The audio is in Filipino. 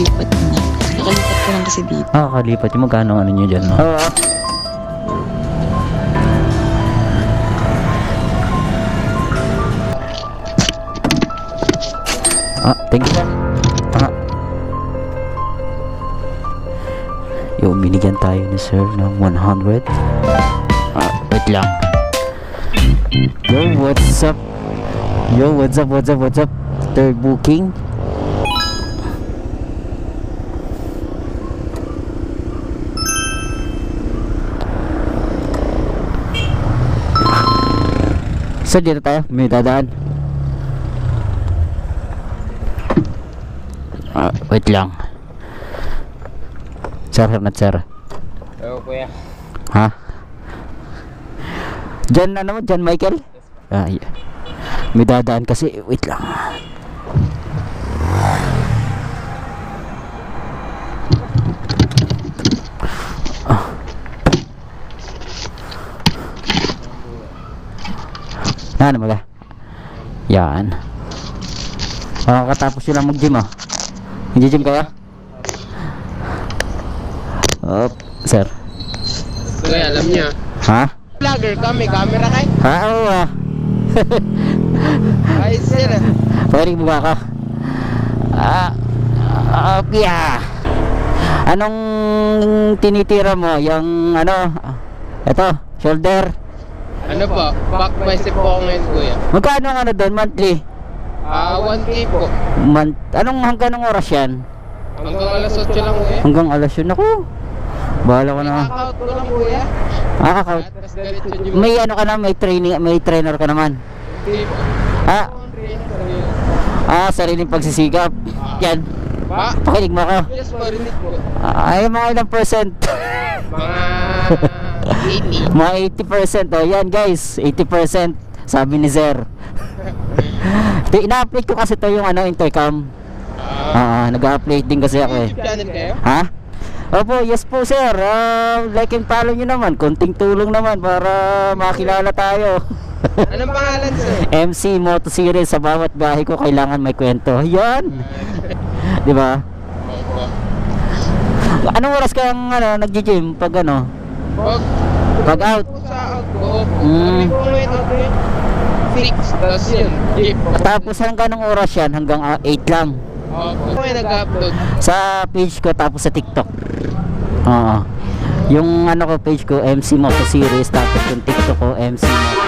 kakalipat na. Kakalipat ko lang kasi dito. Ah, kalipat yung magkano ano nyo dyan, no? Oo. Ah, thank you. Ah. Yung binigyan tayo ni sir ng 100. Ah, wait lang. Yo, what's up? Yo, what's up, what's up, what's up? Third booking. Sir, dito tayo. May dadaan. Ah, wait lang. Sir, Hernat, sir. Oo, kuya. Ha? Jan, ano mo? Jan Michael? Ah, yeah. May dadaan kasi. Wait lang. Ano mo ba? Yan. Makakatapos sila mag-gym ah. Mag-gym kayo? Op, sir. Kuya, alam niya. Ha? Vlogger ka, may camera kay? Ha? Oo ah. Ay, sir. Pwede mo ka? Ah, okay ah. Anong tinitira mo? Yung ano? Ito, shoulder. Ano po? Back bicep po ako ngayon, kuya. Magkano ang ano doon monthly? Ah, 1K po. Month, anong hanggang anong oras yan? Hanggang alas 8 lang, kuya. Hanggang alas yun ako. Bahala ko na. Knockout ko lang, kuya. Ah, ako. Tapos diretso gym. May ano ka na, may training, may trainer ka naman. Hindi po. Ah, ah, sariling pagsisigap. Yan. Pa? Pakinig mo ako. Yes, marinig po. Ah, Ay, mga ilang percent? Mga 80. Mga 80% oh. Yan guys, 80% sabi ni. Di- Ina-upload ko kasi to yung ano, intercom. Ah, Ah, nag-upload din kasi ako eh. Ha? Opo, yes po sir. Ah, like and follow nyo naman. Konting tulong naman para makilala tayo. Anong pangalan, sir? MC Moto Series sa bawat bahay ko kailangan may kwento. Yan. Di ba? Anong oras kang ano, nagji-gym pag ano? Pag, Pag out. sa out. Mm. Six, tapos yun. Tapos hanggang anong oras yan? Hanggang 8 lang. Opo. Ako nag-upload. sa page ko tapos sa TikTok. Oo. Yung ano ko page ko MC Moto Series tapos yung TikTok ko MC Moto